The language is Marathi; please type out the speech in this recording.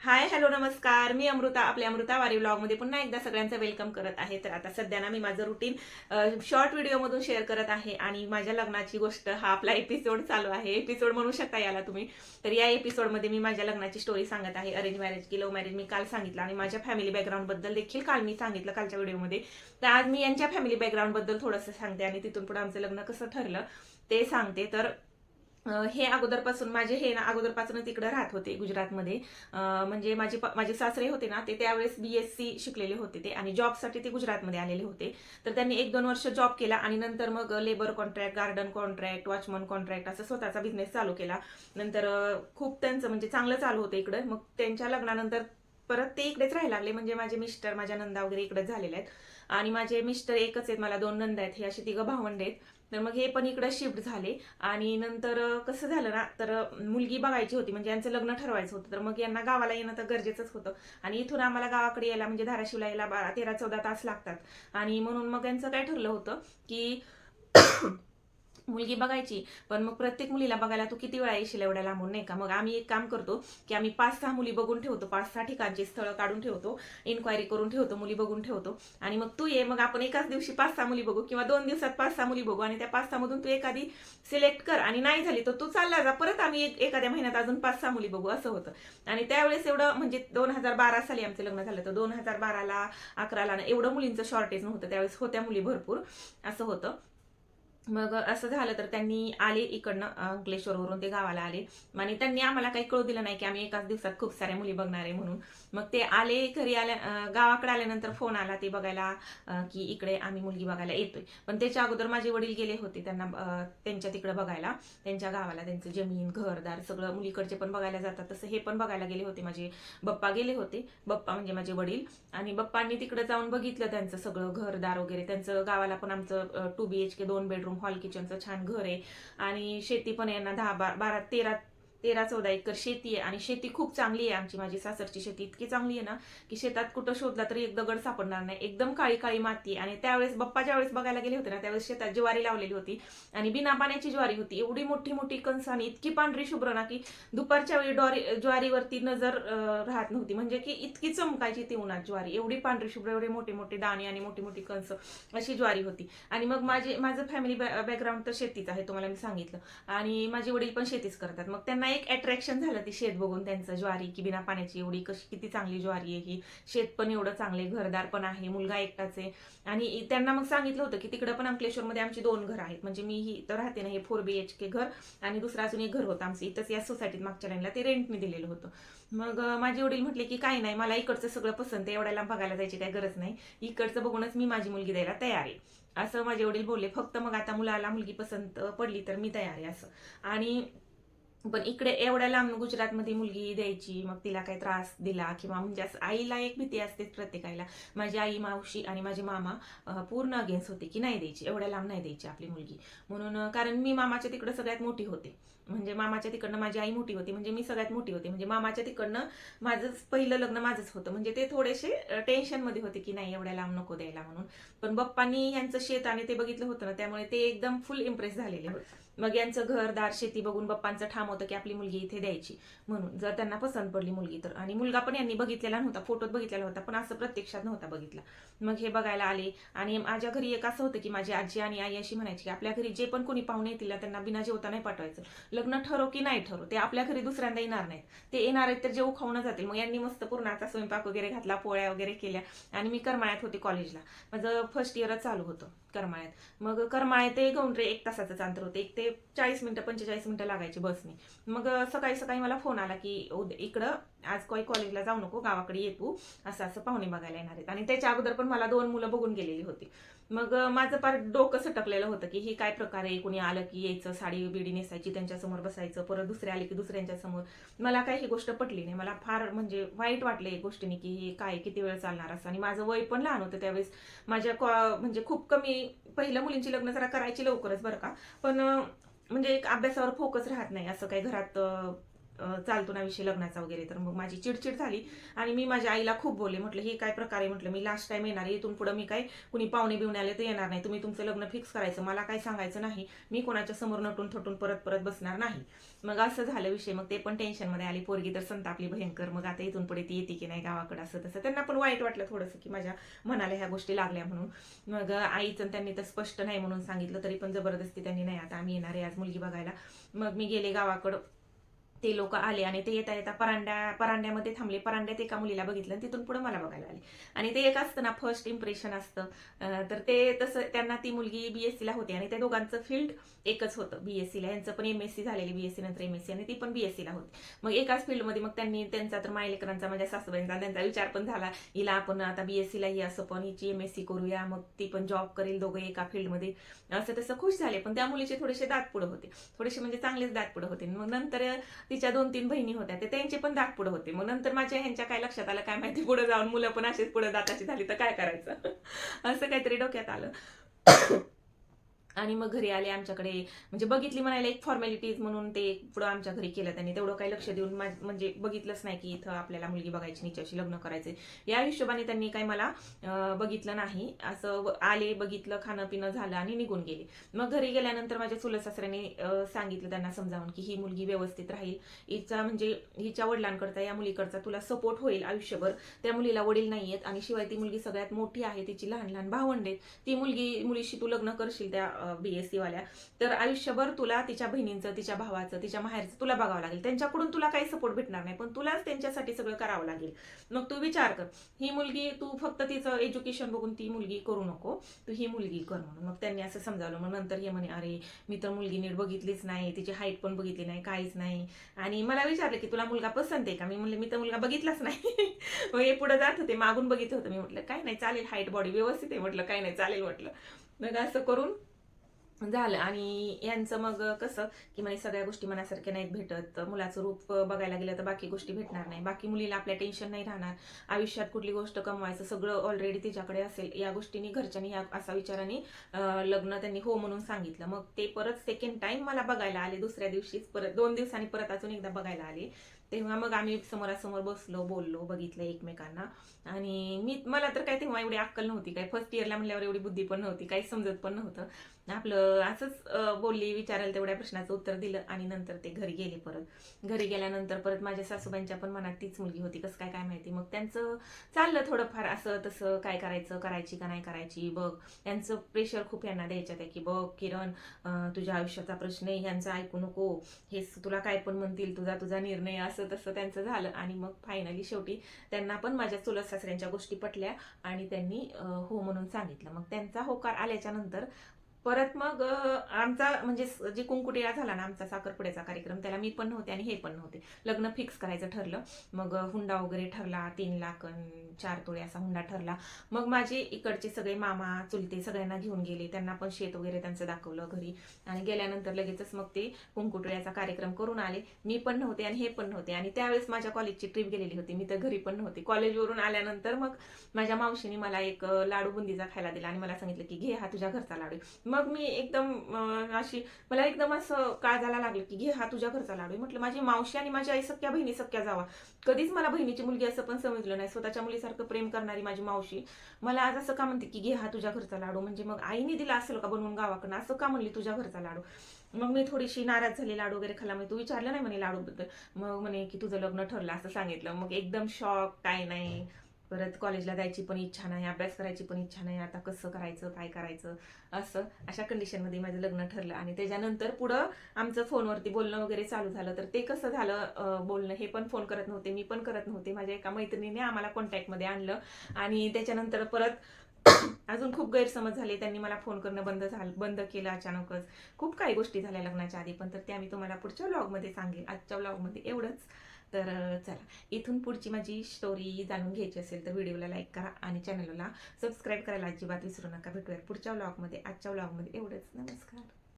हाय हॅलो नमस्कार. मी अमृता आपल्या अमृता वारी व्लॉगमध्ये पुन्हा एकदा सगळ्यांचं वेलकम करत आहे. तर आता सध्या ना मी माझं रुटीन शॉर्ट व्हिडिओमधून शेअर करत आहे आणि माझ्या लग्नाची गोष्ट हा आपला एपिसोड चालू आहे. एपिसोड म्हणू शकता याला तुम्ही. तर या एपिसोडमध्ये मी माझ्या लग्नाची स्टोरी सांगत आहे. अरेंज मॅरेज की लव्ह मॅरेज मी काल सांगितलं आणि माझ्या फॅमिली बॅकग्राऊंडबद्दल देखील काल मी सांगितलं कालच्या व्हिडिओमध्ये तर आज मी यांच्या फॅमिली बॅकग्राऊंडबद्दल थोडंसं सांगते आणि तिथून पुढे आमचं लग्न कसं ठरलं ते सांगते. तर हे अगोदरपासून माझे हे ना अगोदरपासून तिकडे राहत होते गुजरातमध्ये. म्हणजे माझे प- माझे सासरे होते ना ते त्यावेळेस बी एस सी शिकलेले होते ते आणि जॉबसाठी ते गुजरातमध्ये आलेले होते. तर त्यांनी एक दोन वर्ष जॉब केला आणि नंतर मग labour contract garden contract watchman contract असं स्वतःचा बिझनेस चालू केला. नंतर खूप त्यांचं म्हणजे चांगलं चालू होतं इकडं. मग त्यांच्या लग्नानंतर परत ते इकडेच राहायला लागले. म्हणजे माझे मिस्टर माझ्या नंदा वगैरे इकडेच झालेले आहेत. आणि माझे मिस्टर एकच आहेत मला दोन नंद आहेत हे असे तिघं भावंड आहेत. तर मग हे पण इकडं शिफ्ट झाले. आणि नंतर कसं झालं ना तर मुलगी बघायची होती म्हणजे यांचं लग्न ठरवायचं होतं. तर मग यांना गावाला येणं तर गरजेचंच होतं. आणि इथून आम्हाला गावाकडे यायला म्हणजे धाराशिवला यायला बारा तेरा चौदा तास लागतात. आणि म्हणून मग यांचं काय ठरलं होतं की मुलगी बघायची पण मग प्रत्येक मुलीला बघायला तू किती वेळा येशील एवढ्या लांबून नाही का? मग आम्ही एक काम करतो की आम्ही पाच सहा मुली बघून ठेवतो पाच सहा ठिकाणची स्थळं काढून ठेवतो इन्क्वायरी करून ठेवतो मुली बघून ठेवतो. आणि मग तू ये मग आपण एकाच दिवशी पाच सहा मुली बघू किंवा दोन दिवसात पाच सहा मुली बघू आणि त्या पाच सहा मधून तू एखादी सिलेक्ट कर आणि नाही झाली तर तू चालला जा परत आम्ही एक एखाद्या महिन्यात अजून पाच सहा मुली बघू असं होतं. आणि त्यावेळेस एवढं म्हणजे दोन हजार बारा साली आमचं लग्न झालं तर दोन हजार बाराला अकराला एवढं मुलींचं शॉर्टेज नव्हतं त्यावेळेस होत्या मुली भरपूर असं होतं. मग असं झालं तर त्यांनी आले इकडनं अंकलेश्वरवरून ते गावाला आले. आणि त्यांनी आम्हाला काही कळू दिलं नाही की आम्ही एकाच दिवसात खूप साऱ्या मुली बघणार आहे म्हणून. मग ते आले घरी आल्या गावाकडे आल्यानंतर फोन आला ते बघायला की इकडे आम्ही मुलगी बघायला येतोय. पण त्याच्या अगोदर माझे वडील गेले होते त्यांना त्यांच्या तिकडे बघायला. त्यांच्या गावाला त्यांचं जमीन घरदार सगळं मुलीकडचे पण बघायला जातात. तसं हे पण बघायला गेले होते. माझे बप्पा गेले होते. बप्पा म्हणजे माझे वडील. आणि बप्पांनी तिकडे जाऊन बघितलं त्यांचं सगळं घरदार वगैरे. त्यांचं गावाला पण आमचं टू बी एच के दोन बेडरूम हॉल किचनचं छान घर आहे. आणि शेती पण यांना दहा बारा बारा तेरा तेरा चौदा एकर शेती आहे आणि शेती खूप चांगली आहे आमची. माझी सासरची शेती इतकी चांगली आहे ना की शेतात कुठं शोधला तरी एक दगड सापडणार नाही. एकदम काळी काळी माती आहे आणि त्यावेळेस बप्पा ज्यावेळेस बघायला गेले होते ना त्यावेळेस शेतात ज्वारी लावलेली होती आणि बिना पाण्याची ज्वारी होती. एवढी मोठी मोठी कणस आणि इतकी पांढरी शुभ्र ना की दुपारच्या वेळी डॉरी ज्वारीवरती नजर राहत नव्हती. म्हणजे की इतकी चमकायची ती उन्हात ज्वारी. एवढी पांढरी शुभ्र एवढे मोठे मोठे दाणे आणि मोठी मोठी कणस अशी ज्वारी होती. आणि मग माझे माझं फॅमिली बॅकग्राऊंड तर शेतीच आहे तुम्हाला मी सांगितलं. आणि माझे वडील पण शेतीच करतात. मग त्यांना एक अट्रॅक्शन झालं ती शेत बघून त्यांचं ज्वारी की बिना पाण्याची एवढी कशी किती चांगली ज्वारी आहे ही. शेत पण एवढं चांगले घरदार पण आहे मुलगा एकटाच आहे. आणि त्यांना मग सांगितलं होतं की तिकडं पण अंकलेश्वरमध्ये आमची दोन घर आहेत. म्हणजे मी ही तर राहते ना हे फोर बी एच के घर आणि दुसरं अजून एक घर होतं आमचं. इथंच या सोसायटीत मागच्या लाईनला ते रेंटने दिलेलं होतं. मग माझे वडील म्हटले की काही नाही मला इकडचं सगळं पसंत आहे. एवढ्याला बघायला जायची काही गरज नाही. इकडचं बघूनच मी माझी मुलगी द्यायला तयार आहे. असं माझे वडील बोलले. फक्त मग आता मुलाला मुलगी पसंत पडली तर मी तयार आहे असं. आणि पण इकडे एवढ्या लांब गुजरातमध्ये मुलगी द्यायची मग तिला काही त्रास दिला किंवा म्हणजे असं आईला एक भीती असते प्रत्येकाला. माझी आई मावशी आणि माझे मामा पूर्ण अगेन्स्ट होते की नाही द्यायची एवढ्या लांब नाही द्यायची आपली मुलगी. म्हणून कारण मी मामाच्या तिकडं सगळ्यात मोठी होते. म्हणजे मामाच्या तिकडनं माझी आई मोठी होती म्हणजे मी सगळ्यात मोठी होते. म्हणजे मामाच्या तिकडनं माझंच पहिलं लग्न माझंच होतं. म्हणजे ते थोडेसे टेन्शनमध्ये होते की नाही एवढ्या लांब नको द्यायला म्हणून. पण बप्पांनी यांचं शेत आणि ते बघितलं होतं ना त्यामुळे ते एकदम फुल इम्प्रेस झालेले. होते मग यांचं घरदार शेती बघून बप्पांचं ठाम होतं की आपली मुलगी इथे द्यायची. म्हणून जर त्यांना पसंत पडली मुलगी तर. आणि मुलगा पण यांनी बघितलेला नव्हता फोटोत बघितलेला होता पण असं प्रत्यक्षात नव्हता बघितला. मग हे बघायला आले आणि माझ्या घरी एक असं होतं की माझी आजी आणि आई अशी म्हणायची की आपल्या घरी जे पण कोणी पाहुणे येतील त्यांना बिना जेवता नाही पाठवायचं. लग्न ठरव की नाही ठरव ते आपल्या घरी दुसऱ्यांदा येणार नाहीत. ते येणार आहेत तर जेव खाऊन जातील. मग यांनी मस्त पूर्णाचा स्वयंपाक वगैरे घातला पोळ्या वगैरे केल्या आणि मी करमाळ्यात होते कॉलेजला माझं फर्स्ट इयरच चालू होतं. करमाळ्यात मग करमाळ्यात ते गौंडरे एक तासाचं अंतर होतं. एक ते चाळीस मिनिटं पंचेचाळीस मिनिटं लागायची बसने. मग सकाळी सकाळी मला फोन आला की उद्या- इकडं आज काही कॉलेजला जाऊ नको गावाकडे ये तू. असं असं पाहुणे बघायला येणार आहेत. आणि त्याच्या अगोदर पण मला दोन मुलं बघून गेलेली होती. मग माझं फार डोकं सटकलेलं होतं की ही काय प्रकार आहे? कुणी आलं की यायचं साडी बिडी नेसायची त्यांच्यासमोर बसायचं परत दुसरे आले की दुसऱ्यांच्या समोर. मला काय ही गोष्ट पटली नाही. मला फार म्हणजे वाईट वाटलं या गोष्टीने की हे काय किती वेळ चालणार असं. आणि माझं वय पण लहान होतं त्यावेळेस. माझ्या कॉ- म्हणजे खूप कमी पहिल्या मुलींची लग्न जरा करायची लवकरच बरं का. पण म्हणजे एक अभ्यासावर फोकस राहत नाही असं काही घरात चालतो ना विषय लग्नाचा वगैरे तर मग माझी चिडचिड झाली आणि मी माझ्या आईला खूप बोलले म्हटलं हे काय प्रकार आहे? म्हटलं मी लास्ट टाइम येणार इथून पुढं मी काय कुणी पाहुणे बिवणे आले तर येणार नाही. तुम्ही तुमचं लग्न फिक्स करायचं. मला काय सांगायचं नाही. मी कोणाच्या समोर नटून थटून परत परत बसणार नाही. मग असं झालं विषय. मग ते पण टेन्शनमध्ये आली. पोरगी तर संतापली भयंकर. मग आता इथून पुढे ती येते की नाही गावाकडं असं तसं. त्यांना पण वाईट वाटलं थोडंसं की माझ्या मनाला ह्या गोष्टी लागल्या म्हणून. मग आईचं त्यांनी तर स्पष्ट नाही म्हणून सांगितलं तरी पण जबरदस्ती त्यांनी नाही आता आम्ही येणार आहे. आज मुलगी बघायला. मग मी गेले गावाकडं. ते लोक आले आणि ते येता येता परांड्या परांड्यामध्ये थांबले. परांड्यात एका मुलीला बघितलं आणि तिथून पुढे मला बघायला आले. आणि ते एक असतं ना फर्स्ट इम्प्रेशन असतं. तर ते तसं त्यांना ती मुलगी बीएससीला होती आणि त्या दोघांचं फील्ड एकच होतं बीएससीला यांचं पण एम एस सी झालेली बीएससी नंतर एम एस सी आणि ती पण बीएससीला होती. मग एकाच फील्डमध्ये मग त्यांनी त्यांचा तर मायलेकरांचा माझ्या सासूबाईंचा त्यांचा विचार पण झाला हिला आपण आता बीएससीला ही असं पण हिची एम एस सी करूया मग ती पण जॉब करेल दोघं एका फील्डमध्ये असं तसं खुश झाले. पण त्या मुलीचे थोडेसे दात पुढे होते. थोडेसे म्हणजे चांगलेच दात पुढे होते. मग नंतर तिच्या दोन तीन बहिणी होत्या ते त्यांचे पण दात पुढे होते. मग नंतर माझ्या ह्यांच्या काय लक्षात आलं काय माहिती पुढे जाऊन मुलं पण असेच पुढे दाताची झाली तर काय करायचं? असं काहीतरी डोक्यात आलं. आणि मग घरी आले आमच्याकडे. म्हणजे बघितली म्हणायला एक फॉर्मॅलिटीज म्हणून ते पुढं आमच्या घरी केलं त्यांनी. तेवढं काही लक्ष देऊन मा- म्हणजे बघितलंच नाही की इथं आपल्याला मुलगी बघायची निच्याशी लग्न करायचे या हिशोबाने त्यांनी काही मला बघितलं नाही. असं व- आले बघितलं खाणं पिणं झालं आणि निघून गेले. मग घरी गेल्यानंतर माझ्या चुलत सासऱ्याने सांगितलं त्यांना समजावून की ही मुलगी व्यवस्थित राहील. हिचा म्हणजे हिच्या वडिलांकडचा या मुलीकडचा तुला सपोर्ट होईल आयुष्यभर. त्या मुलीला वडील नाही आहेत आणि शिवाय ती मुलगी सगळ्यात मोठी आहे. तिची लहान लहान भावंड आहेत. ती मुलगी मुलीशी तू लग्न करशील त्या बीएससी वाल्या. तर आयुष्यभर तुला तिच्या बहिणींचं तिच्या भावाचं तिच्या माहेरचं तुला बघावं लागेल. त्यांच्याकडून तुला काही सपोर्ट भेटणार नाही. पण तुलाच त्यांच्यासाठी सगळं करावं लागेल. मग तू विचार कर. ही मुलगी तू फक्त तिचं एज्युकेशन बघून ती मुलगी करू नको. तू ही मुलगी कर म्हणून. मग त्यांनी असं समजावलं. मग नंतर हे म्हणे अरे मी तर मुलगी नीट बघितलीच नाही. तिची हाईट पण बघितली नाही. काहीच नाही. आणि मला विचारलं की तुला मुलगा पसंत आहे का? मी म्हणले मी तर मुलगा बघितलाच नाही. मग हे पुढे जात होते. मागून बघितलं होतं. मी म्हटलं काय नाही चालेल. हाईट बॉडी व्यवस्थित आहे. म्हटलं काय नाही चालेल. म्हटलं. मग असं करून झालं. आणि यांचं मग कसं की म्हणजे सगळ्या गोष्टी मनासारख्या नाहीत भेटत. मुलाचं रूप बघायला गेलं तर बाकी गोष्टी भेटणार नाही. बाकी मुलीला आपल्या टेन्शन नाही राहणार. आयुष्यात कुठली गोष्ट कमवायचं सगळं ऑलरेडी तिच्याकडे असेल. या गोष्टींनी घरच्यांनी या असा विचाराने लग्न त्यांनी हो म्हणून सांगितलं. मग ते परत सेकंड टाइम मला बघायला आले. दुसऱ्या दिवशीच परत दोन दिवसांनी परत अजून एकदा बघायला आले. तेव्हा मग आम्ही समोरासमोर बसलो बोललो बघितलं एकमेकांना. आणि मी मला तर काय तेव्हा एवढी अक्कल नव्हती. काय फर्स्ट इयरला म्हणल्यावर एवढी बुद्धी पण नव्हती. काही समजत पण नव्हतं. आपलं असंच बोलली विचारायला तेवढ्या प्रश्नाचं उत्तर दिलं आणि नंतर ते घरी गेले परत. घरी गेल्यानंतर परत माझ्या सासूबाईंच्या पण मनात तीच मुलगी होती. कसं काय काय माहिती? मग त्यांचं चाललं थोडंफार असं तसं काय करायचं करायची का नाही करायची बघ. त्यांचं प्रेशर खूप यांना द्यायच्या त्या की बघ किरण तुझ्या आयुष्याचा प्रश्न आहे यांचं ऐकू नको. हेच तुला काय पण म्हणतील तुझा तुझा निर्णय असं तसं त्यांचं झालं. आणि मग फायनली शेवटी त्यांना पण माझ्या चुलत सासऱ्यांच्या गोष्टी पटल्या आणि त्यांनी हो म्हणून सांगितलं. मग त्यांचा होकार आल्याच्यानंतर परत मग आमचा म्हणजे जे कुंकुटिया झाला ना आमचा साखरपुड्याचा कार्यक्रम त्याला मी पण नव्हते आणि हे पण नव्हते. लग्न फिक्स करायचं ठरलं. मग हुंडा वगैरे ठरला तीन लाख चार तोळे असा हुंडा ठरला. मग माझे इकडचे सगळे मामा चुलते सगळ्यांना घेऊन गेले. त्यांना पण शेत वगैरे त्यांचं दाखवलं घरी. आणि गेल्यानंतर लगेचच मग ते कुंकुटुळ्याचा कार्यक्रम करून आले. मी पण नव्हते आणि हे पण नव्हते. आणि त्यावेळेस माझ्या कॉलेजची ट्रिप गेलेली होती. मी तर घरी पण नव्हते. कॉलेजवरून आल्यानंतर मग माझ्या मावशीने मला एक लाडू बुंदीचा खायला दिला आणि मला सांगितलं की घे हा तुझ्या घरचा लाडू आहे. मग मी एकदम अशी मला एकदम असं काळजाला लागलं की घे हा तुझ्या घरचा लाडू आहे. म्हटलं माझी मावशी आणि माझी आई सख्या बहिणी सख्या जावा. कधीच मला बहिणीची मुलगी असं पण समजलं नाही. स्वतःच्या मुलीसारखं प्रेम करणारी माझी मावशी मला आज असं का म्हणते की घे हा तुझ्या घरचा लाडू. म्हणजे मग आईने दिला असेल का बनवून गावाकडनं असं का म्हणली तुझ्या घरचा लाडू? मग मी थोडीशी नाराज झाली लाडू वगैरे खाल्ला. म्हणजे तू विचारलं नाही म्हणे लाडूबद्दल. मग म्हणे की तुझं लग्न ठरलं असं सांगितलं. मग एकदम शॉक काय नाही. परत कॉलेजला जायची पण इच्छा नाही अभ्यास करायची पण इच्छा नाही आता कसं करायचं काय करायचं असं अशा कंडिशनमध्ये माझं लग्न ठरलं. आणि त्याच्यानंतर पुढं आमचं फोनवरती बोलणं वगैरे चालू झालं. तर ते कसं झालं बोलणं हे पण फोन करत नव्हते मी पण करत नव्हते. माझ्या एका मैत्रिणीने आम्हाला कॉन्टॅक्टमध्ये आणलं. आणि त्याच्यानंतर परत अजून खूप गैरसमज झाले. त्यांनी मला फोन करणं बंद झालं बंद केलं अचानकच. खूप काही गोष्टी झाल्या लग्नाच्या आधी पण तर त्या मी तुम्हाला पुढच्या व्लॉगमध्ये सांगेन. आजच्या व्लॉगमध्ये एवढंच. तर चला. इथून पुढची माझी स्टोरी जाणून घ्यायची असेल तर व्हिडिओला लाईक करा आणि चॅनलला सबस्क्राईब करायला अजिबात विसरू नका. भेटूया पुढच्या व्लॉगमध्ये आजच्या व्लॉगमध्ये एवढंच. नमस्कार.